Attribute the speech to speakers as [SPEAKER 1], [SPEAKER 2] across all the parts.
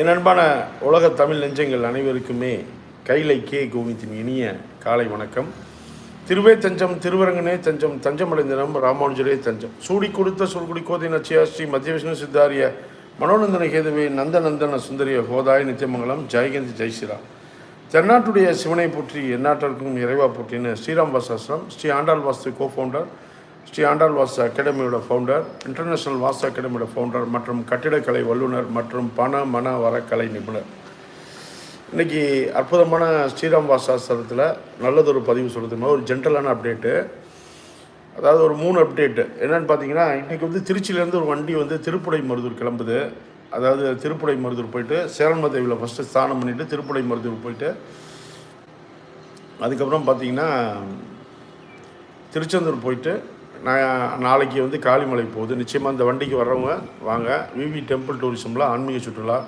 [SPEAKER 1] என் அன்பான உலக தமிழ் நெஞ்சங்கள் அனைவருக்குமே கைலை கே. கோவிந்தின் இனிய காலை வணக்கம். திருவே தஞ்சம் திருவரங்கனே தஞ்சம் தஞ்சமடைந்தனம் ராமானுஜரே தஞ்சம். சூடி கொடுத்த சொல்குடி கோதை நச்சியா ஸ்ரீ மத்திய விஷ்ணு சித்தாரிய மனோநந்தன கேதுவே நந்தநந்தன சுந்தரிய ஹோதாய் நித்தியமங்கலம். ஜெயகந்தி ஜெய்ஸ்ரீராம் தென்னாட்டுடைய சிவனை போற்றி எந்நாட்டிற்கும் இறைவா போற்றின்னு ஸ்ரீராம் வாசாஸ்ரம். ஸ்ரீ ஆண்டாள் வாஸ்து கோ ஃபவுண்டர் ஸ்ரீ ஆண்டாள் வாசு அகாடமியோட ஃபவுண்டர் இன்டர்நேஷ்னல் வாசு அகாடமியோட ஃபவுண்டர் மற்றும் கட்டிடக்கலை வல்லுநர் மற்றும் பண மன வரக்கலை நிபுணர். இன்றைக்கி அற்புதமான ஸ்ரீராம் வாசாஸ்திரத்தில் நல்லதொரு பதிவு சொல்லுதுமா ஒரு ஜென்ரலான அப்டேட்டு அதாவது ஒரு மூணு அப்டேட்டு என்னென்னு பார்த்தீங்கன்னா இன்றைக்கி வந்து திருச்சியிலேருந்து ஒரு வண்டி வந்து திருப்புடை மருதூர் கிளம்புது. அதாவது திருப்புடை மருதூர் போயிட்டு சேரன்மதேவியில் ஃபஸ்ட்டு ஸ்நானம் பண்ணிவிட்டு திருப்புடை மருதூர் போயிட்டு அதுக்கப்புறம் பார்த்தீங்கன்னா திருச்செந்தூர் போயிட்டு நான் நாளைக்கு வந்து காளிமலை போகுது. நிச்சயமாக இந்த வண்டிக்கு வர்றவங்க வாங்க. விவி டெம்பிள் டூரிசமில் ஆன்மீக சுற்றுலா.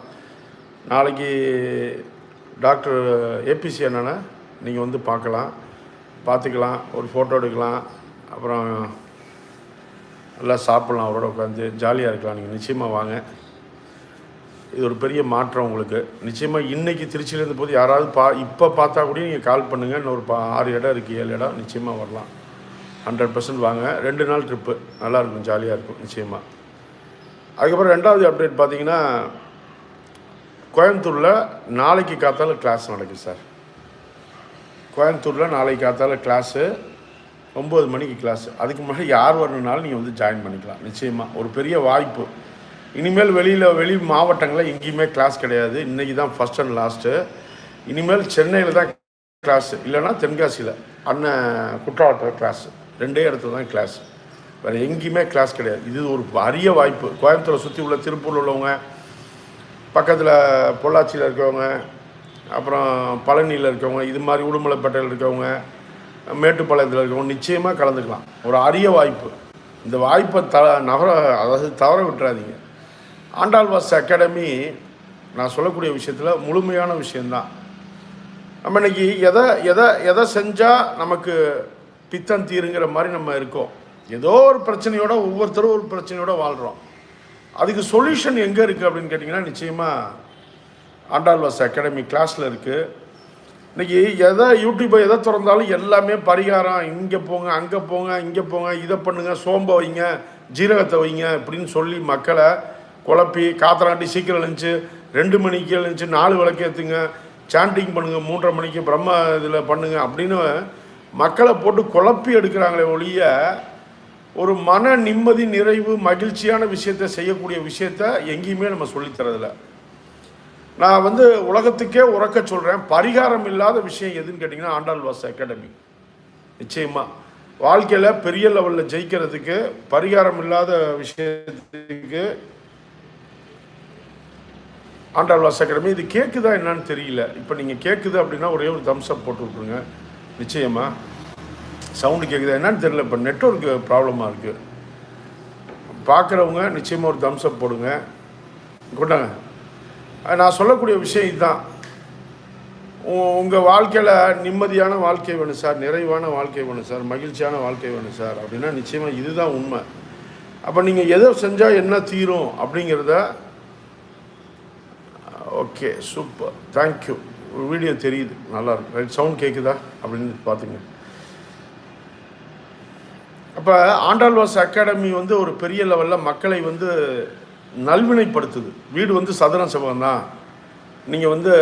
[SPEAKER 1] நாளைக்கு டாக்டர் ஏபிசி அண்ணனை நீங்கள் வந்து பார்க்கலாம். பார்த்துக்கலாம். ஒரு ஃபோட்டோ எடுக்கலாம். அப்புறம் நல்லா சாப்பிட்லாம். அவரோட உட்காந்து ஜாலியாக இருக்கலாம். நீங்கள் நிச்சயமாக வாங்க. இது ஒரு பெரிய மாற்றம் உங்களுக்கு. நிச்சயமாக இன்றைக்கி திருச்சியிலேருந்து போது யாராவது பா இப்போ பார்த்தா கூட நீங்கள் கால் பண்ணுங்கள் இன்னொரு பா ஆறு இடம் இருக்குது ஏழு இடம். நிச்சயமாக வரலாம். ஹண்ட்ரட் பர்சன்ட் வாங்க. ரெண்டு நாள் ட்ரிப்பு நல்லாயிருக்கும் ஜாலியாக இருக்கும் நிச்சயமாக அதுக்கப்புறம் ரெண்டாவது அப்டேட் பார்த்தீங்கன்னா கோயம்புத்தூரில் நாளைக்கு காத்தால கிளாஸ் நடக்குது சார். கோயம்புத்தூரில் நாளைக்கு காத்தால கிளாஸு ஒம்பது மணிக்கு கிளாஸ் அதுக்கு முன்னாடி யார் வரணுனாலும் நீங்கள் வந்து ஜாயின் பண்ணிக்கலாம் நிச்சயமாக ஒரு பெரிய வாய்ப்பு. இனிமேல் வெளியில் வெளி மாவட்டங்களில் எங்கேயுமே கிளாஸ் கிடையாது. இன்றைக்கி தான் ஃபஸ்ட் அண்ட் லாஸ்ட்டு இனிமேல் சென்னையில் தான் கிளாஸு இல்லைன்னா தென்காசியில் அண்ணன் குற்றாலத்தில் கிளாஸு ரெண்டே இடத்துல தான் கிளாஸ் வேறு எங்கேயுமே கிளாஸ் கிடையாது. இது ஒரு அரிய வாய்ப்பு. கோயம்புத்தூரை சுற்றி உள்ள திருப்பூரில் உள்ளவங்க பக்கத்தில் பொள்ளாச்சியில் இருக்கவங்க அப்புறம் பழனியில் இருக்கவங்க இது மாதிரி உடுமலைப்பேட்டையில் இருக்கவங்க மேட்டுப்பாளையத்தில் இருக்கவங்க நிச்சயமாக கலந்துக்கலாம். ஒரு அரிய வாய்ப்பு. இந்த வாய்ப்பை த நகர அதாவது தவற விட்டுறாதீங்க. ஆண்டாள்வாஸ் அகாடமி நான் சொல்லக்கூடிய விஷயத்தில் முழுமையான விஷயந்தான் நம்ம இன்னைக்கு எதை எதை எதை செஞ்சால் நமக்கு பித்தம் தீருங்கிற மாதிரி நம்ம இருக்கோம். ஏதோ ஒரு பிரச்சனையோட ஒவ்வொருத்தரும் ஒரு பிரச்சனையோட வாழ்கிறோம் அதுக்கு சொல்யூஷன் எங்கே இருக்குது அப்படின்னு கேட்டிங்கன்னா நிச்சயமாக ஆண்டாள்வாஸ் அகாடமி கிளாஸில் இருக்குது இன்றைக்கி எதை யூடியூப்பை எதை திறந்தாலும் எல்லாமே பரிகாரம். இங்கே போங்க அங்கே போங்க இங்கே போங்க இதை பண்ணுங்க சோம்பை வைங்க ஜீரகத்தை வைங்க அப்படின்னு சொல்லி மக்களை குழப்பி காத்தராட்டி சீக்கிரம் எழுந்துச்சு ரெண்டு மணிக்கு எழுந்துச்சு நாலு விளக்கு ஏற்றுங்க சாண்டிங் பண்ணுங்கள் மூன்றரை மணிக்கு பிரம்ம இதில் பண்ணுங்கள் அப்படின்னு மக்களை போட்டு குழப்பி எடுக்கிறாங்களே ஒழிய ஒரு மன நிம்மதி நிறைவு மகிழ்ச்சியான விஷயத்தை செய்யக்கூடிய விஷயத்த எங்கேயுமே நம்ம சொல்லித்தரதில்ல நான் வந்து உலகத்துக்கே உறக்க சொல்கிறேன் பரிகாரம் இல்லாத விஷயம் எதுன்னு கேட்டிங்கன்னா ஆண்டாள் வாஸ் அகாடமி. நிச்சயமாக வாழ்க்கையில் பெரிய லெவலில் ஜெயிக்கிறதுக்கு பரிகாரம் இல்லாத விஷயத்துக்கு ஆண்டாள் வாஸ் அகாடமி. இது கேட்குதா என்னன்னு தெரியல. இப்போ நீங்கள் கேட்குது அப்படின்னா ஒரே ஒரு தம்ஸ்அப் போட்டு விட்ருங்க நிச்சயமாக சவுண்டு கேட்குதா என்னன்னு தெரியல இப்போ நெட்ஒர்க் ப்ராப்ளமாக இருக்குது பார்க்குறவங்க நிச்சயமாக ஒரு தம்ஸ்அப் போடுங்க. கொண்டாங்க. நான் சொல்லக்கூடிய விஷயம் இதுதான். உங்கள் வாழ்க்கையில் நிம்மதியான வாழ்க்கை வேணும் சார் நிறைவான வாழ்க்கை வேணும் சார் மகிழ்ச்சியான வாழ்க்கை வேணும் சார் அப்படின்னா நிச்சயமாக இதுதான் உண்மை. அப்போ நீங்கள் எதை செஞ்சால் என்ன தீரும் அப்படிங்கிறத ஓகே சூப்பர். தேங்க்யூ வீடியோ தெரியுது. நல்லா ரைட் சவுண்ட் கேட்குதா அப்படின்னு பார்த்துங்க. அப்போ ஆண்டாள்வாஸ் அகாடமி வந்து ஒரு பெரிய லெவலில் மக்களை வந்து நல்வினைப்படுத்துது. வீடு வந்து சதுரம் செவகம் தான். நீங்கள் வந்து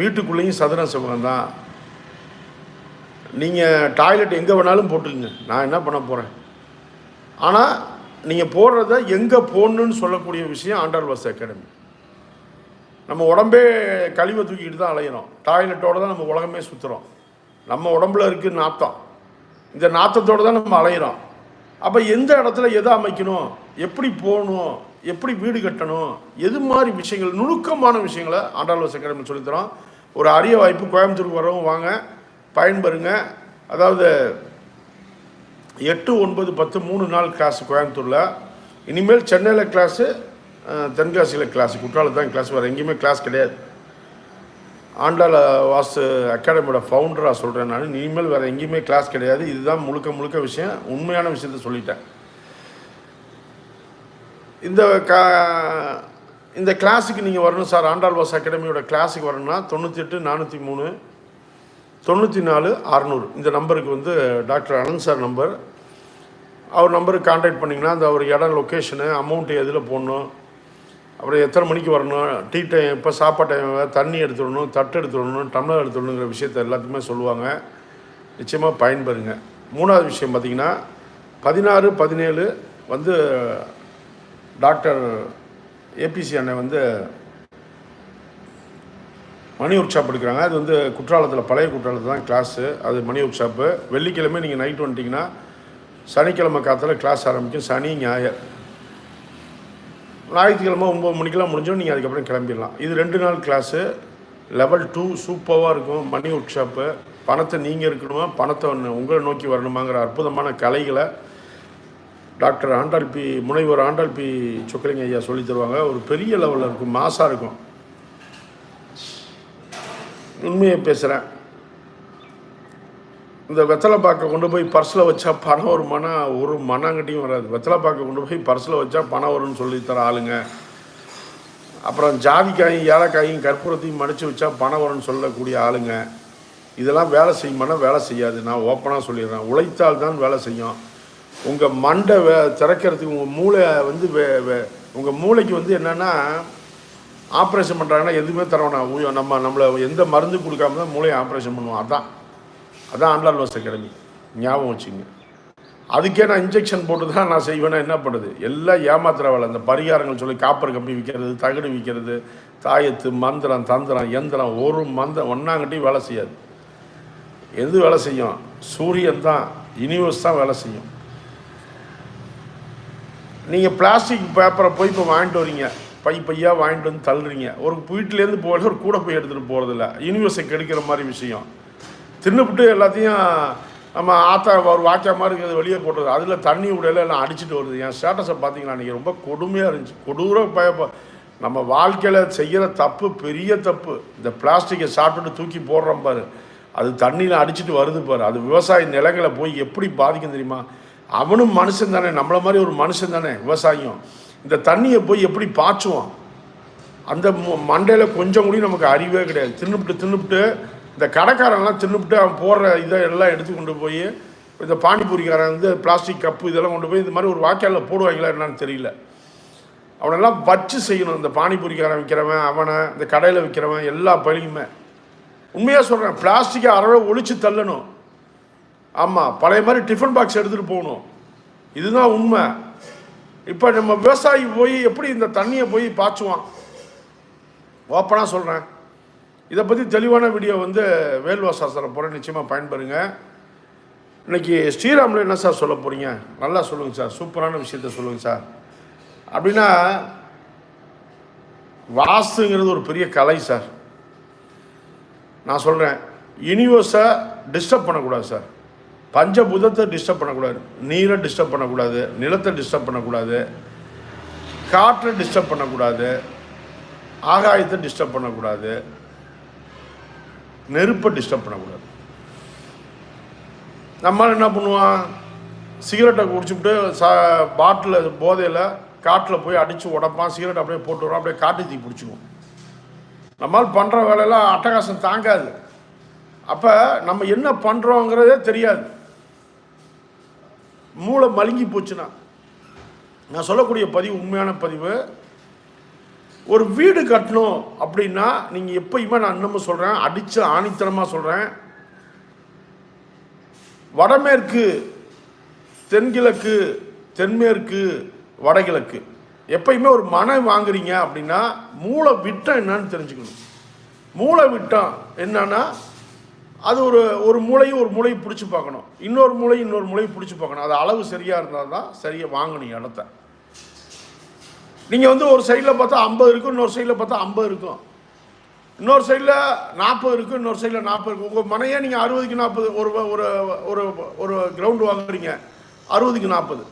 [SPEAKER 1] வீட்டுக்குள்ளேயும் சதுரம் செவகம் தான். நீங்கள் டாய்லெட் எங்கே வேணாலும் போட்டுக்குங்க நான் என்ன பண்ண போகிறேன் ஆனால் நீங்கள் போடுறத எங்கே போடணுன்னு சொல்லக்கூடிய விஷயம் ஆண்டாள்வாஸ் அகாடமி. நம்ம உடம்பே கழிவை தூக்கிட்டு தான் அலையிறோம் டாய்லெட்டோடு தான் நம்ம உலகமே சுற்றுறோம் நம்ம உடம்புல இருக்குது நாத்தம். இந்த நாத்தத்தோடு தான் நம்ம அலையிறோம். அப்போ எந்த இடத்துல எதை அமைக்கணும்? எப்படி போகணும்? எப்படி வீடு கட்டணும்? எது மாதிரி விஷயங்கள்? நுணுக்கமான விஷயங்களை ஆண்டாளுவ அகாடமி சொல்லித்தரோம் ஒரு அரிய வாய்ப்பு கோயம்புத்தூருக்கு வரவும் வாங்க. பயன்பெறுங்க. அதாவது எட்டு ஒன்பது பத்து மூணு நாள் கிளாஸ் கோயம்புத்தூரில். இனிமேல் சென்னையில் கிளாஸு தென்காசியில் கிளாஸ் குற்றாலம் தான் கிளாஸ் வேறு எங்கேயுமே கிளாஸ் கிடையாது. ஆண்டாள் வாசு அகாடமியோட ஃபவுண்டராக சொல்கிறேன் நான். இனிமேல் வேறு எங்கேயுமே கிளாஸ் கிடையாது. இதுதான் முழுக்க முழுக்க விஷயம். உண்மையான விஷயத்த சொல்லிட்டேன். இந்த கா இந்த கிளாஸுக்கு நீங்கள் வரணும் சார். ஆண்டாள் வாஸ் அகாடமியோட கிளாஸுக்கு வரணும்னா தொண்ணூற்றி எட்டு நானூற்றி மூணு தொண்ணூற்றி நாலு அறநூறு. இந்த நம்பருக்கு வந்து டாக்டர் அனந்த் சார் நம்பர் அவர் நம்பருக்கு காண்டாக்ட் பண்ணிங்கன்னா அந்த ஒரு இடம் லொக்கேஷனு அமௌண்ட்டு எதில் போடணும் அப்புறம் எத்தனை மணிக்கு வரணும்? டீ டைம் இப்போ சாப்பாடு டைம் தண்ணி எடுத்துடணும் தட்டு எடுத்துடணும் டம்ளர் எடுத்துடணுங்கிற விஷயத்த எல்லாத்துக்குமே சொல்லுவாங்க. நிச்சயமாக பயன்பெறுங்க. மூணாவது விஷயம் பார்த்திங்கன்னா பதினாறு பதினேழு வந்து டாக்டர் ஏபிசி அண்ணன் வந்து மணி ஒர்க் ஷாப் எடுக்கிறாங்க. அது வந்து குற்றாலத்தில் பழைய குற்றாலத்தில் தான் கிளாஸு அது மணி ஒர்க் ஷாப்பு வெள்ளிக்கிழமை நீங்கள் நைட் வந்துட்டிங்கன்னா சனிக்கிழமை காலத்தில் கிளாஸ் ஆரம்பிக்கும். சனி ஞாயிறு. ஞாயிற்றுக்கிழமை ஒம்பது மணிக்கெல்லாம் முடிஞ்சோம் நீங்கள் அதுக்கப்புறம் கிளம்பிடலாம். இது ரெண்டு நாள் கிளாஸு லெவல் டூ சூப்பராக இருக்கும். மணி ஒர்க் ஷாப்பு பணத்தை நீங்கள் இருக்கணுமா? பணத்தை ஒன்று உங்களை நோக்கி வரணுமாங்கிற அற்புதமான கலைகளை டாக்டர் ஆண்டாள் பி முனைவர் ஆண்டாள் பி சொக்கலிங்க ஐயா சொல்லி தருவாங்க. ஒரு பெரிய லெவலில் இருக்கும். மாசாக இருக்கும். உண்மையை பேசுகிறேன் இந்த வெத்தலை பாக்கை கொண்டு போய் பர்ஸில் வச்சா பணம் வருமானா? ஒரு மண்ணாங்கட்டியும் வராது. வெத்தலை பாக்கை கொண்டு போய் பர்ஸில் வச்சா பணம் வரும்னு சொல்லி தர ஆளுங்க. அப்புறம் ஜாதிக்காயும் ஏலக்காயும் கற்பூரத்தையும் மடித்து வச்சா பணம் வரும்னு சொல்லக்கூடிய ஆளுங்க. இதெல்லாம் வேலை செய்யுமானா வேலை செய்யாது. நான் ஓப்பனாக சொல்லிடுறேன். உழைத்தால் தான் வேலை செய்யும். உங்கள் மண்டை வே திறக்கிறதுக்கு உங்கள் மூளை வந்து வே வே உங்கள் மூளைக்கு வந்து என்னென்னா ஆப்ரேஷன் பண்ணுறாங்கன்னா எதுவுமே தரவேணாம் நம்ம நம்மளை எந்த மருந்து கொடுக்காம தான் மூளையை ஆப்ரேஷன் பண்ணுவோம். அதான். அதான் ஆண்டாள் வாஸ் கிழமை ஞாபகம் வச்சுங்க. அதுக்கே நான் இன்ஜெக்ஷன் போட்டு தான் நான் செய்வேன்னா என்ன பண்ணுது எல்லாம் ஏமாத்துற வேலை அந்த பரிகாரங்கள் சொல்லி காப்பர் கம்பி விற்கிறது தகடு விற்கிறது தாயத்து மந்திரம் தந்திரம் எந்திரம் ஒரு மந்திரம் ஒன்றாங்கட்டியும் வேலை செய்யாது. எது வேலை செய்யும்? சூரியன் தான். யூனிவர்ஸ் தான் வேலை செய்யும். நீங்கள் பிளாஸ்டிக் பேப்பரை போய் இப்போ வாங்கிட்டு வரீங்க. பை பையாக வாங்கிட்டு வந்து தள்ளுறீங்க. ஒரு வீட்டிலேருந்து போகல ஒரு கூட போய் எடுத்துகிட்டு போகிறதில்ல யூனிவர்ஸை கெடுக்கிற மாதிரி விஷயம். தின்னுபிட்டு எல்லாத்தையும் நம்ம ஆத்தா ஒரு வாக்கியா மாதிரி இருக்கிறது வெளியே போட்டது. அதில் தண்ணி விடையில எல்லாம் அடிச்சுட்டு வருது. என் ஸ்டேட்டஸை பார்த்தீங்கன்னா நீங்கள் ரொம்ப கொடுமையாக இருந்துச்சு. கொடூர பயப்ப நம்ம வாழ்க்கையில் செய்கிற தப்பு பெரிய தப்பு. இந்த பிளாஸ்டிக்கை சாப்பிட்டுட்டு தூக்கி போடுறோம் பாரு. அது தண்ணியில் அடிச்சுட்டு வருது பாரு. அது விவசாய நிலங்களை போய் எப்படி பாதிக்கும் தெரியுமா? அவனும் மனுஷன் தானே. நம்மளை மாதிரி ஒரு மனுஷன் தானே விவசாயம் இந்த தண்ணியை போய் எப்படி பாய்ச்சுவோம் அந்த மண்டையில் கொஞ்சம் கூட நமக்கு அறிவே கிடையாது. தின்னுபிட்டு தின்னுபிட்டு இந்த கடைக்காரன்லாம் தின்னுபிட்டு அவன் போடுற இதை எல்லாம் எடுத்து கொண்டு போய் இந்த பானிபூரிக்காரன் வந்து பிளாஸ்டிக் கப்பு இதெல்லாம் கொண்டு போய் இந்த மாதிரி ஒரு வாய்க்காலில் போடுவாங்களா என்னன்னு தெரியல. அவனெல்லாம் வச்சு செய்யணும் இந்த பானிபூரிக்காரன் விற்கிறவன் அவனை இந்த கடையில் விற்கிறவன் எல்லா பழியுமே உண்மையாக சொல்கிறேன் பிளாஸ்டிக்கை அறவே ஒழிச்சு தள்ளணும். ஆமாம் பழைய மாதிரி டிஃபன் பாக்ஸ் எடுத்துகிட்டு போகணும். இதுதான் உண்மை. இப்போ நம்ம விவசாயி போய் எப்படி இந்த தண்ணியை போய் பாய்ச்சுவான்? ஓப்பனாக சொல்கிறேன் இதை பற்றி தெளிவான வீடியோ வந்து வேல்வாசாஸ்திரம் போகிற நிச்சயமாக பயன்பெறுங்க. இன்றைக்கி ஸ்ரீராமில் என்ன சார் சொல்ல போகிறீங்க நல்லா சொல்லுங்கள் சார். சூப்பரான விஷயத்த சொல்லுங்கள் சார். அப்படின்னா வாஸ்துங்கிறது ஒரு பெரிய கலை சார். நான் சொல்கிறேன் யூனிவர்ஸை டிஸ்டர்ப் பண்ணக்கூடாது சார். பஞ்சபூதத்தை டிஸ்டர்ப் பண்ணக்கூடாது. நீரை டிஸ்டர்ப் பண்ணக்கூடாது. நிலத்தை டிஸ்டர்ப் பண்ணக்கூடாது. காற்றை டிஸ்டர்ப் பண்ணக்கூடாது. ஆகாயத்தை டிஸ்டர்ப் பண்ணக்கூடாது. நெருப்பை டிஸ்டர்ப் பண்ணக்கூடாது. நம்மளால் என்ன பண்ணுவான்? சிகரெட்டை குடிச்சுட்டு சா பாட்டில் போதையில் காட்டில் போய் அடித்து உடப்பான். சிகரெட் அப்படியே போட்டு வரும் அப்படியே காட்டு தீ பிடிச்சிக்குவோம். நம்மால் பண்ணுற வேலையெல்லாம் அட்டகாசம் தாங்காது. அப்போ நம்ம என்ன பண்ணுறோங்கிறதே தெரியாது. மூளை மழுங்கி போச்சுன்னா. நான் சொல்லக்கூடிய பதிவு உண்மையான பதிவு ஒரு வீடு கட்டணும் அப்படின்னா நீங்கள் எப்பயுமே நான் இன்னமும் சொல்கிறேன் அடித்து ஆணித்தனமாக சொல்கிறேன் வடமேற்கு தென்கிழக்கு தென்மேற்கு வடகிழக்கு. எப்பயுமே ஒரு மனை வாங்குறீங்க அப்படின்னா மூளை விட்டம் என்னன்னு தெரிஞ்சுக்கணும். மூளை விட்டம் என்னன்னா அது ஒரு ஒரு மூளையும் ஒரு மூளையும் பிடிச்சி பார்க்கணும். இன்னொரு மூளை இன்னொரு மூளையும் பிடிச்சி பார்க்கணும். அது அளவு சரியாக இருந்தால் தான் சரியாக வாங்கணும் இடத்த. நீங்கள் வந்து ஒரு சைடில் பார்த்தா ஐம்பது இருக்கும் இன்னொரு சைடில் பார்த்தா ஐம்பது இருக்கும். இன்னொரு சைடில் நாற்பது இருக்கும் இன்னொரு சைடில் நாற்பது இருக்கும். உங்கள் மனையே நீங்கள் அறுபதுக்கு நாற்பது ஒரு ஒரு ஒரு ஒரு கிரவுண்டு வாங்குறீங்க. அறுபதுக்கு நாற்பது.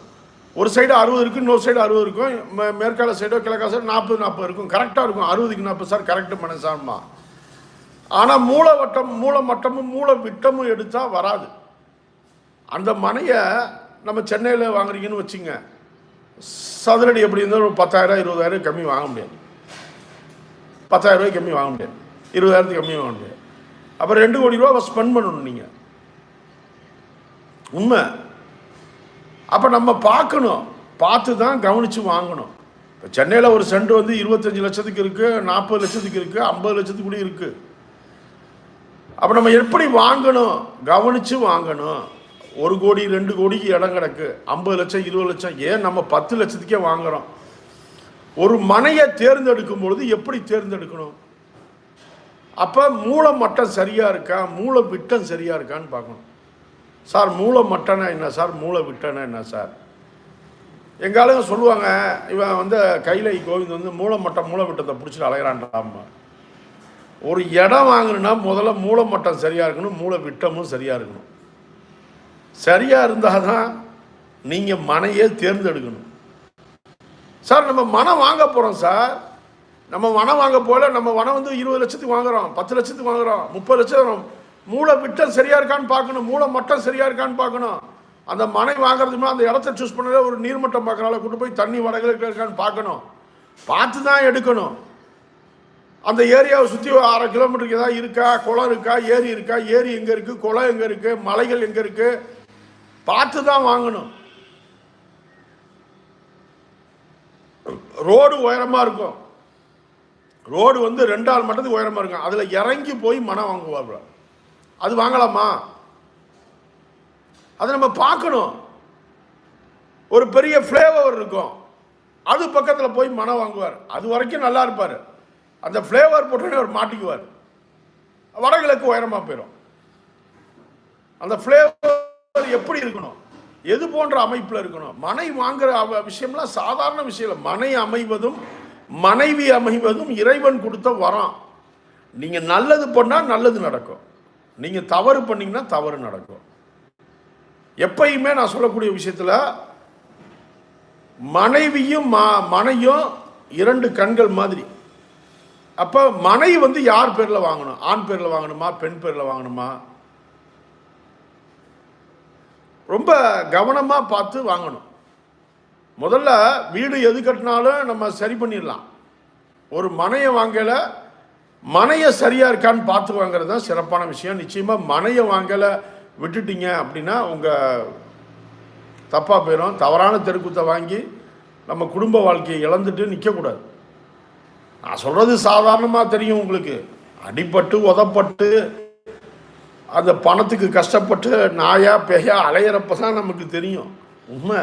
[SPEAKER 1] ஒரு சைடு அறுபது இருக்கும் இன்னொரு சைடு அறுபது இருக்கும். மே- மேற்கால சைடோ கிழக்கா சைடு நாற்பது நாற்பது இருக்கும். கரெக்டாக இருக்கும். அறுபதுக்கு நாற்பது சார் கரெக்டு பண்ண சார்மா. ஆனால் மூலவட்டம் வட்டம் மூல மட்டமும் மூல விட்டமும் எடுத்தால் வராது. அந்த மனையை நம்ம சென்னையில் வாங்குறீங்கன்னு வச்சுங்க. சதுரடி எப்படி இருந்தாலும் ஒரு பத்தாயிரம் இருபதாயிரம் கம்மி வாங்க முடியாது. பத்தாயிரம் ரூபாய் கம்மி வாங்க முடியாது. இருபதாயிரத்துக்கு கம்மி வாங்க முடியாது. அப்புறம் ரெண்டு கோடி ரூபா ஸ்பெண்ட் பண்ணணும் நீங்கள் உண்மை. அப்போ நம்ம பார்க்கணும். பார்த்து தான் கவனித்து வாங்கணும். இப்போ சென்னையில் ஒரு சென்ட் வந்து இருபத்தஞ்சி லட்சத்துக்கு இருக்குது நாற்பது லட்சத்துக்கு இருக்குது ஐம்பது லட்சத்துக்கு கூட இருக்குது அப்போ நம்ம எப்படி வாங்கணும்? கவனித்து வாங்கணும். ஒரு கோடி ரெண்டு கோடிக்கு இடம் கிடக்கு. ஐம்பது லட்சம் இருபது லட்சம். ஏன் நம்ம பத்து லட்சத்துக்கே வாங்குறோம்? ஒரு மனையை தேர்ந்தெடுக்கும் பொழுது எப்படி தேர்ந்தெடுக்கணும்? அப்போ மூல மட்டம் சரியாக இருக்கா? மூல விட்டம் சரியாக இருக்கான்னு பார்க்கணும். சார் மூல மட்டனா என்ன சார்? மூளை விட்டனா என்ன சார்? எங்காலும் சொல்லுவாங்க இவன் வந்து கைலை கோவிந்த் வந்து மூளை மட்டம் மூல விட்டத்தை பிடிச்சிட்டு அலைகிறான்டாமா ஒரு இடம் வாங்கணுன்னா முதல்ல மூளை மட்டம் சரியாக இருக்கணும் மூளை விட்டமும் சரியாக இருக்கணும். சரியாக இருந்தால் தான் நீங்கள் மனையே தேர்ந்தெடுக்கணும். சார் நம்ம மனம் வாங்க போகிறோம் சார். நம்ம மனம் வாங்க போல நம்ம மனம் வந்து இருபது லட்சத்துக்கு வாங்குறோம் பத்து லட்சத்துக்கு வாங்குறோம் முப்பது லட்சம் மூளை விட்டம் சரியாக இருக்கான்னு பார்க்கணும் மூளை மட்டம் சரியாக இருக்கான்னு பார்க்கணும். அந்த மனை வாங்குறதுமே அந்த இடத்த சூஸ் பண்ணல ஒரு நீர்மட்டம் பார்க்குறால கொண்டு போய் தண்ணி வடகிழக்கு இருக்கான்னு பார்க்கணும். பார்த்து தான் எடுக்கணும். அந்த ஏரியாவை சுற்றி அரை கிலோமீட்டருக்கு ஏதாவது இருக்கா? குளம் இருக்கா? ஏரி இருக்கா? ஏரி எங்கே இருக்குது குளம் எங்கே இருக்குது மலைகள் எங்கே இருக்குது பார்த்து தான் வாங்கணும். ரோடு உயரமாக இருக்கும். ரோடு வந்து ரெண்டாள் மட்டத்துக்கு உயரமாக இருக்கும். அதில் இறங்கி போய் மனம் வாங்குவார் அது வாங்கலாமா? அதை நம்ம பார்க்கணும். ஒரு பெரிய ஃப்ளேவர் இருக்கும். அது பக்கத்தில் போய் மனம் வாங்குவார். அது வரைக்கும் நல்லா இருப்பார். அந்த ஃப்ளேவர் போட்டோன்னே அவர் மாட்டிக்குவார். வடகிழக்கு உயரமாக போயிடும் அந்த ஃப்ளேவர் எப்படி இருக்கணும்? எது போன்ற அமைப்பில் இருக்கணும்? மனை வாங்குற விஷயம்லாம் சாதாரண விஷயம் இல்லை. மனை அமைவதும் மனைவி அமைவதும் இறைவன் கொடுத்த வரம். நீங்கள் நல்லது பண்ணால் நல்லது நடக்கும். நீங்கள் தவறு பண்ணீங்கன்னா தவறு நடக்கும். எப்பயுமே நான் சொல்லக்கூடிய விஷயத்தில் மனைவியும் மா மனையும் இரண்டு கண்கள் மாதிரி. அப்போ மனை வந்து யார் பேரில் வாங்கணும்? ஆண் பேரில் வாங்கணுமா? பெண் பேரில் வாங்கணுமா? ரொம்ப கவனமாக பார்த்து வாங்கணும். முதல்ல வீடு எது கட்டினாலும் நம்ம சரி பண்ணிடலாம். ஒரு மனையை வாங்கலை மனையை சரியாக இருக்கான்னு பார்த்து வாங்குறது தான் சிறப்பான விஷயம். நிச்சயமாக மனையை வாங்கலை விட்டுட்டீங்க அப்படின்னா உங்கள் தப்பாக போயிடும் தவறான தெருக்கூத்தை வாங்கி நம்ம குடும்ப வாழ்க்கையை இழந்துட்டு நிற்கக்கூடாது நான் சொல்கிறது சாதாரணமாக தெரியும் உங்களுக்கு. அடிபட்டு உதப்பட்டு அந்த பணத்துக்கு கஷ்டப்பட்டு நாயா பெயா அலையிறப்ப தான் நமக்கு தெரியும். உண்மை.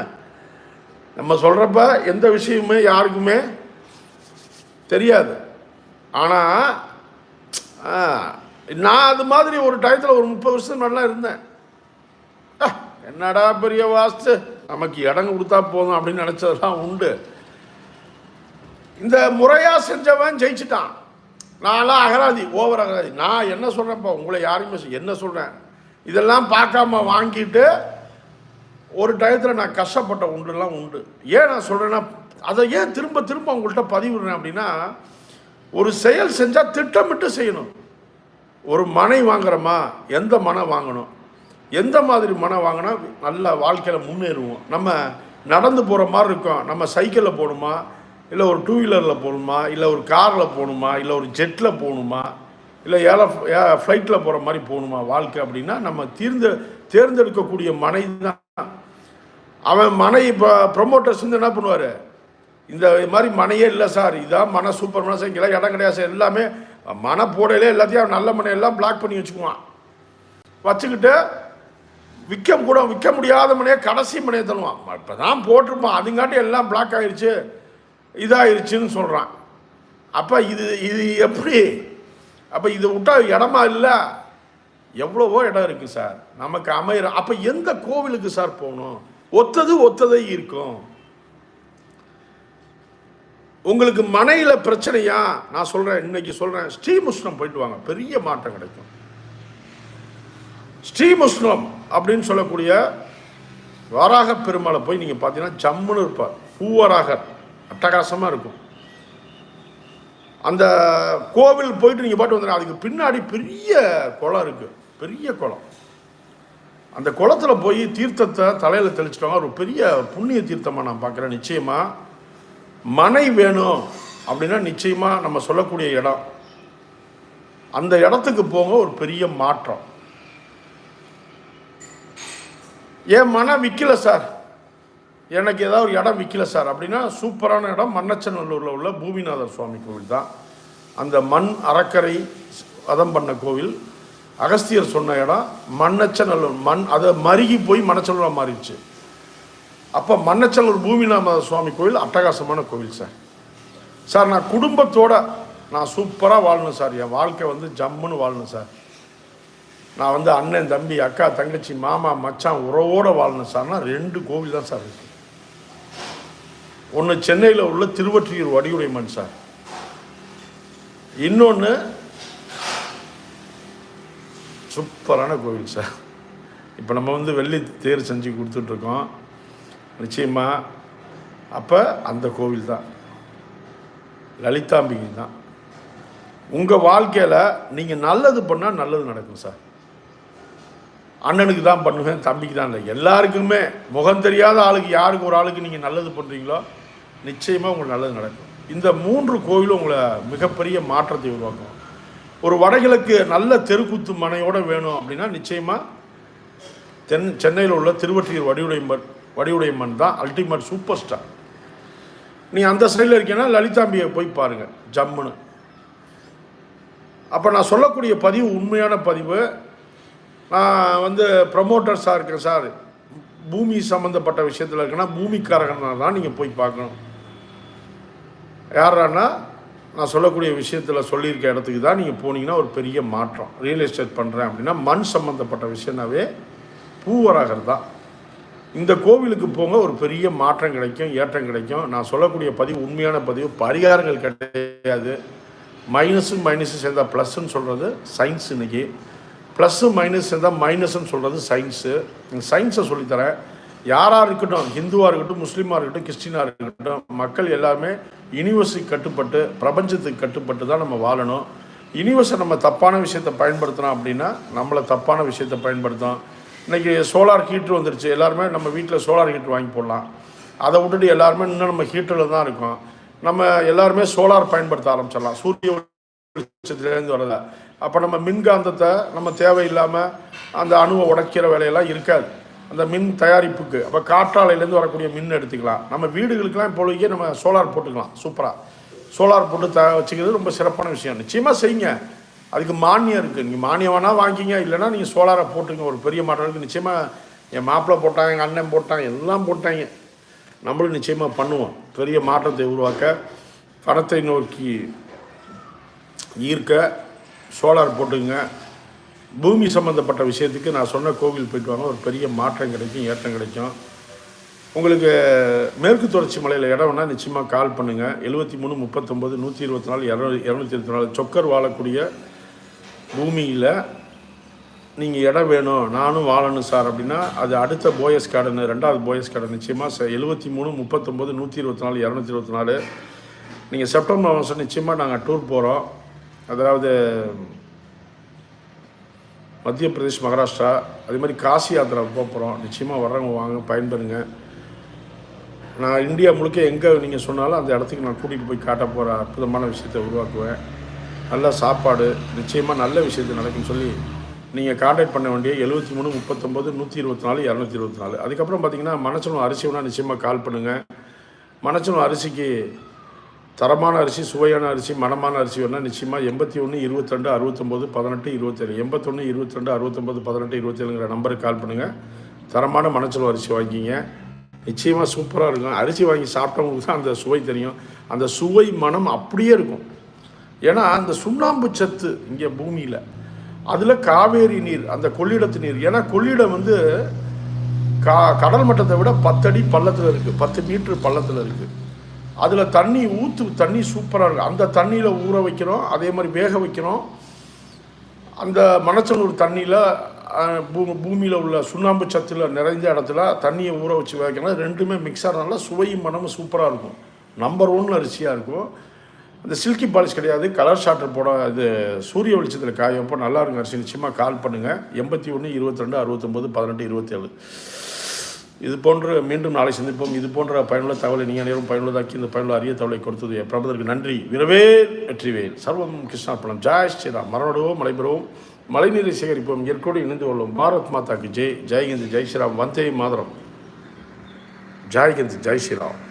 [SPEAKER 1] நம்ம சொல்கிறப்ப எந்த விஷயமுமே யாருக்குமே தெரியாது. ஆனால் நான் அது மாதிரி ஒரு டயத்தில் ஒரு முப்பது வருஷம் நல்லா இருந்தேன். என்னடா பெரிய வாஸ்து? நமக்கு இடம் கொடுத்தா போதும் அப்படின்னு நினச்சதெல்லாம் உண்டு. இந்த முறையாக செஞ்சவன் ஜெயிச்சிட்டான். நான்லாம் அகராதி ஓவர் அகராதி. நான் என்ன சொல்கிறேன்ப்பா உங்களை யாரையுமே என்ன சொல்கிறேன் இதெல்லாம் பார்க்காம வாங்கிட்டு ஒரு டயத்தில் நான் கஷ்டப்பட்ட உண்டுலாம் உண்டு. ஏன் நான் சொல்கிறேன்னா அதை ஏன் திரும்ப திரும்ப உங்கள்கிட்ட பதிவிடுறேன் அப்படின்னா ஒரு செயல் செஞ்சால் திட்டமிட்டு செய்யணும். ஒரு மனை வாங்குறோமா எந்த மனை வாங்கணும்? எந்த மாதிரி மனை வாங்கினா நல்ல வாழ்க்கையில் முன்னேறுவோம். நம்ம நடந்து போகிற மாதிரி இருக்கோம். நம்ம சைக்கிளில் போகணுமா? இல்லை ஒரு டூ வீலரில் போகணுமா? இல்லை ஒரு காரில் போகணுமா? இல்லை ஒரு ஜெட்டில் போகணுமா? இல்லை ஏல ஃப்ளைட்டில் போகிற மாதிரி போகணுமா வாழ்க்கை அப்படின்னா நம்ம தீர்ந்த தேர்ந்தெடுக்கக்கூடிய மனை தான். அவன் மனை இப்போ ப்ரொமோட்டர்ஸ் வந்து என்ன பண்ணுவார்? இந்த மாதிரி மனையே இல்லை சார். இதான் மன சூப்பர் மன சார் இங்கெல்லாம் இடம் கிடையாது சார். எல்லாமே மன போடையிலே எல்லாத்தையும் அவன் நல்ல மனையெல்லாம் பிளாக் பண்ணி வச்சுக்குவான். வச்சுக்கிட்டு விற்க கூட விற்க முடியாத மனையை கடைசி மனையை தருவான் இப்போ தான் போட்டிருப்பான். அதுங்காட்டி எல்லாம் பிளாக் ஆயிருச்சு. இதாயிருச்சுன்னு சொல்கிறான் அப்போ இது இது எப்படி? அப்போ இது விட்டா இடமா இல்லை? எவ்வளவோ இடம் இருக்குது சார். நமக்கு அமையிற அப்போ எந்த கோவிலுக்கு சார் போகணும்? ஒத்தது ஒத்ததை இருக்கும். உங்களுக்கு மனையில் பிரச்சனையா? நான் சொல்கிறேன் இன்னைக்கு சொல்கிறேன் ஸ்ரீமுஷ்ணம் போயிட்டு வாங்க. பெரிய மாற்றம் கிடைக்கும். ஸ்ரீமுஷ்ணம் அப்படின்னு சொல்லக்கூடிய வராக பெருமாளை போய் நீங்கள் பார்த்தீங்கன்னா ஜம்முன்னு இருப்பார். பூவராகர். அட்டகாசமாக இருக்கும். அந்த கோவில் போயிட்டு நீங்கள் பாட்டு வந்துடுங்க அதுக்கு பின்னாடி பெரிய குளம் இருக்குது பெரிய குளம். அந்த குளத்தில் போய் தீர்த்தத்தை தலையில் தெளிச்சிட்டவங்க ஒரு பெரிய புண்ணிய தீர்த்தமாக நான் பார்க்குறேன். நிச்சயமாக மனை வேணும் அப்படின்னா நிச்சயமாக நம்ம சொல்லக்கூடிய இடம். அந்த இடத்துக்கு போங்க ஒரு பெரிய மாற்றம். ஏன் மன விற்கல சார். எனக்கு ஏதாவது ஒரு இடம் விற்கல சார். அப்படின்னா சூப்பரான இடம் மன்னச்சநல்லூரில் உள்ள பூமிநாதர் சுவாமி கோவில் தான். அந்த மண் அறக்கரை வதம் பண்ண கோவில். அகஸ்தியர் சொன்ன இடம் மன்னச்சநல்லூர். மண் அதை மருகி போய் மண்ணச்சநல்லூராக மாறிடுச்சு. அப்போ மண்ணச்சநல்லூர் பூமிநாத சுவாமி கோவில் அட்டகாசமான கோவில் சார். சார் நான் குடும்பத்தோட நான் சூப்பராக வாழணும் சார். என் வாழ்க்கை வந்து ஜம்முன்னு வாழணும் சார். நான் வந்து அண்ணன் தம்பி அக்கா தங்கச்சி மாமா மச்சான் உறவோடு வாழணும் சார்னா ரெண்டு கோவில் தான் சார் இருக்குது ஒன்று சென்னையில் உள்ள திருவற்றியூர் வடிவுடைமன் சார். இன்னொன்று சூப்பரான கோவில் சார். இப்போ நம்ம வந்து வெள்ளி தேர் செஞ்சு கொடுத்துட்ருக்கோம். நிச்சயமாக அப்போ அந்த கோவில் தான். லலிதாம்பிகை தான் உங்கள் வாழ்க்கையில் நீங்கள் நல்லது பண்ணால் நல்லது நடக்கும் சார். அண்ணனுக்கு தான் பண்ணுவேன் தம்பிக்கு தான் இல்லை. எல்லாருக்குமே முகம் தெரியாத ஆளுக்கு யாருக்கு ஒரு ஆளுக்கு நீங்கள் நல்லது பண்ணுறீங்களோ நிச்சயமாக உங்களுக்கு நல்லது நடக்கும். இந்த மூன்று கோவிலும் உங்களை மிகப்பெரிய மாற்றத்தை உருவாக்கும். ஒரு வடகிழக்கு நல்ல தெருக்கூத்து மனையோடு வேணும் அப்படின்னா நிச்சயமாக தென் சென்னையில் உள்ள திருவற்றியூர் வடிவுடையம்மன் வடிவுடையம்மன் தான் அல்டிமேட் சூப்பர் ஸ்டார் நீ அந்த சைடில் இருக்கீங்கன்னா லலிதாம்பியை போய் பாருங்கள் ஜம்முன்னு. அப்போ நான் சொல்லக்கூடிய பதிவு உண்மையான பதிவு நான் வந்து ப்ரமோட்டர்ஸாக இருக்கேன் சார் பூமி சம்மந்தப்பட்ட விஷயத்தில் இருக்குன்னா பூமிக்காரகனா தான் நீங்கள் போய் பார்க்கணும். யாரானா நான் சொல்லக்கூடிய விஷயத்தில் சொல்லியிருக்க இடத்துக்கு தான் நீங்கள் போனீங்கன்னா ஒரு பெரிய மாற்றம். ரியல் எஸ்டேட் பண்ணுறேன் அப்படின்னா மண் சம்மந்தப்பட்ட விஷயம்னாவே பூவராகர் தான். இந்த கோவிலுக்கு போங்க ஒரு பெரிய மாற்றம் கிடைக்கும் ஏற்றம் கிடைக்கும். நான் சொல்லக்கூடிய பதிவு உண்மையான பதிவு பரிகாரங்கள் கிடையாது. மைனஸும் மைனஸும் சேர்ந்தால் ப்ளஸ்ன்னு சொல்கிறது சயின்ஸ் இன்றைக்கி ப்ளஸ்ஸு மைனஸ் சேர்ந்தால் மைனஸ்ன்னு சொல்கிறது சயின்ஸு சயின்ஸை சொல்லித்தரேன். யாராக இருக்கட்டும் ஹிந்துவாக இருக்கட்டும் முஸ்லீமாக இருக்கட்டும் கிறிஸ்டினாக இருக்கட்டும் மக்கள் எல்லாமே யூனிவர்ஸுக்கு கட்டுப்பட்டு பிரபஞ்சத்துக்கு கட்டுப்பட்டு தான் நம்ம வாழணும். யூனிவர்ஸை நம்ம தப்பான விஷயத்தை பயன்படுத்தினோம் அப்படின்னா நம்மளை தப்பான விஷயத்தை பயன்படுத்தும் இன்றைக்கி சோலார் ஹீட்ரு வந்துருச்சு. எல்லாருமே நம்ம வீட்டில் சோலார் ஹீட்ரு வாங்கி போடலாம். அதை விட்டுட்டு எல்லாருமே இன்னும் நம்ம ஹீட்டரில் தான் இருக்கோம். நம்ம எல்லாருமே சோலார் பயன்படுத்த ஆரம்பிச்சிடலாம். சூரிய வெளிச்சத்துலேருந்து வரல அப்போ நம்ம மின்காந்தத்தை நம்ம தேவையில்லாமல் அந்த அணுவை உடைக்கிற வேலையெல்லாம் இருக்காது. அந்த மின் தயாரிப்புக்கு. அப்போ காற்றாலையிலேருந்து வரக்கூடிய மின் எடுத்துக்கலாம். நம்ம வீடுகளுக்கெல்லாம் இப்பொழுதுக்கே நம்ம சோலார் போட்டுக்கலாம். சூப்பராக சோலார் போட்டு த வச்சுக்கிறது ரொம்ப சிறப்பான விஷயம். நிச்சயமாக செய்யுங்க. அதுக்கு மானியம் இருக்குது நீங்கள் மானியம் வேணால் வாங்கிங்க இல்லைன்னா நீங்கள் சோலாரை போட்டுங்க. ஒரு பெரிய மாற்றம் இருக்குது நிச்சயமாக என் மாப்பிள்ளை போட்டாங்க எங்கள் அண்ணன் போட்டாங்க எல்லாம் போட்டாங்க. நம்மளும் நிச்சயமாக பண்ணுவோம். பெரிய மாற்றத்தை உருவாக்க பணத்தை நோக்கி ஈர்க்க சோலார் போட்டுங்க. பூமி சம்மந்தப்பட்ட விஷயத்துக்கு நான் சொன்ன கோவில் போயிட்டு வாங்க. ஒரு பெரிய மாற்றம் கிடைக்கும் ஏற்றம் கிடைக்கும். உங்களுக்கு மேற்கு தொடர்ச்சி மலையில் இடம்னா நிச்சயமாக கால் பண்ணுங்கள் எழுபத்தி மூணு முப்பத்தொம்பது நூற்றி இருபத்தி நாலு இரநூ இரநூத்தி இருபத்தி நாலு சொக்கர் வாழக்கூடிய பூமியில் நீங்கள் இடம் வேணும். நானும் வாழணும் சார் அப்படின்னா அது அடுத்த போயஸ் கார்டன் ரெண்டாவது போயஸ் கார்டன் நிச்சயமாக எழுபத்தி மூணு முப்பத்தொம்பது நூற்றி இருபத்தி நாலு இரநூத்தி இருபத்தி நாலு. நீங்கள் செப்டம்பர் மாதம் நிச்சயமாக நாங்கள் டூர் போகிறோம் அதாவது மத்திய பிரதேஷ் மகாராஷ்டிரா அதே மாதிரி காசி யாத்திரை போக போகிறோம் நிச்சயமாக வர்றவங்க வாங்க பயன்பெறுங்க. நான் இந்தியா முழுக்க எங்கே நீங்கள் சொன்னாலும் அந்த இடத்துக்கு நான் கூட்டிகிட்டு போய் காட்ட போகிற அற்புதமான விஷயத்தை உருவாக்குவேன். நல்ல சாப்பாடு நிச்சயமாக நல்ல விஷயத்தை நடக்கும்னு சொல்லி நீங்கள் காண்டாக்ட் பண்ண வேண்டிய எழுபத்தி மூணு முப்பத்தொம்போது நூற்றி இருபத்தி நாலு இரநூத்தி இருபத்தி நாலு. அதுக்கப்புறம் பார்த்தீங்கன்னா மனச்சனும் அரிசி வேணால் நிச்சயமாக கால் பண்ணுங்கள் மனச்சனும் அரிசிக்கு தரமான அரிசி சுவையான அரிசி மனமான அரிசி வேணால் நிச்சயமாக எண்பத்தி ஒன்று இருபத்திரெண்டு அறுபத்தொம்போது பதினெட்டு இருபத்தேழு. எண்பத்தொன்று இருபத்தெண்டு அறுபத்தொம்போது பதினெட்டு இருபத்தேழுங்கிற நம்பருக்கு கால் பண்ணுங்கள் தரமான மனச்சல் அரிசி வாங்கிங்க நிச்சயமாக சூப்பராக இருக்கும். அரிசி வாங்கி சாப்பிட்டவங்களுக்கு தான் அந்த சுவை தெரியும். அந்த சுவை மனம் அப்படியே இருக்கும். ஏன்னா அந்த சுண்ணாம்பு சத்து இங்கே பூமியில் அதில் காவேரி நீர் அந்த கொள்ளிடத்து நீர். ஏன்னா கொள்ளிடம் வந்து கா கடல் மட்டத்தை விட பத்தடி பள்ளத்தில் இருக்குது பத்து மீட்ரு பள்ளத்தில் இருக்குது அதில் தண்ணி ஊற்று தண்ணி சூப்பராக இருக்கும். அந்த தண்ணியில் ஊற வைக்கிறோம் அதே மாதிரி வேக வைக்கிறோம் அந்த மணச்சனூர் தண்ணியில் பூ பூமியில் உள்ள சுண்ணாம்பு சத்தில் நிறைந்த இடத்துல தண்ணியை ஊற வச்சு வைக்கணும் ரெண்டுமே மிக்ஸ் ஆகிறதுனால சுவையும் மனமும் சூப்பராக இருக்கும். நம்பர் ஒன் அரிசியாக இருக்கும். அந்த சில்கி பாலிஷ் கிடையாது. கலர் ஷார்ட்டர் போட இது சூரிய வெளிச்சத்தில் காயப்போ வைப்போ நல்லா இருக்கும். அரிசி நிச்சயமாக கால் பண்ணுங்கள் எண்பத்தி ஒன்று இருபத்தி ரெண்டு அறுபத்தொம்போது பதினெட்டு இருபத்தேழு இது போன்ற மீண்டும் நாளை சந்திப்போம். இது போன்ற பயனுள்ள தகவலை நீங்கள் அனைவரும் பயனுள்ளதாக்கி இந்த பயனுள்ள அரிய தகவலை கொடுத்தது. பிரபதற்கு நன்றி. விரவேல் வெற்றிவேல். சர்வம் கிருஷ்ணார்ப்பணம் ஜாய் ஸ்ரீராம். மரணடுவோம் மலைபெறுவோம். மழைநீரை சேகரிப்போம். இயற்கையோடு இணைந்து கொள்வோம். பாரத் மாதாக்கு ஜெய். ஜெய்ஹிந்த் ஜெய் ஸ்ரீராம். வந்தே மாதரம். ஜாய்ஹிந்த் ஜெய் ஸ்ரீராம்.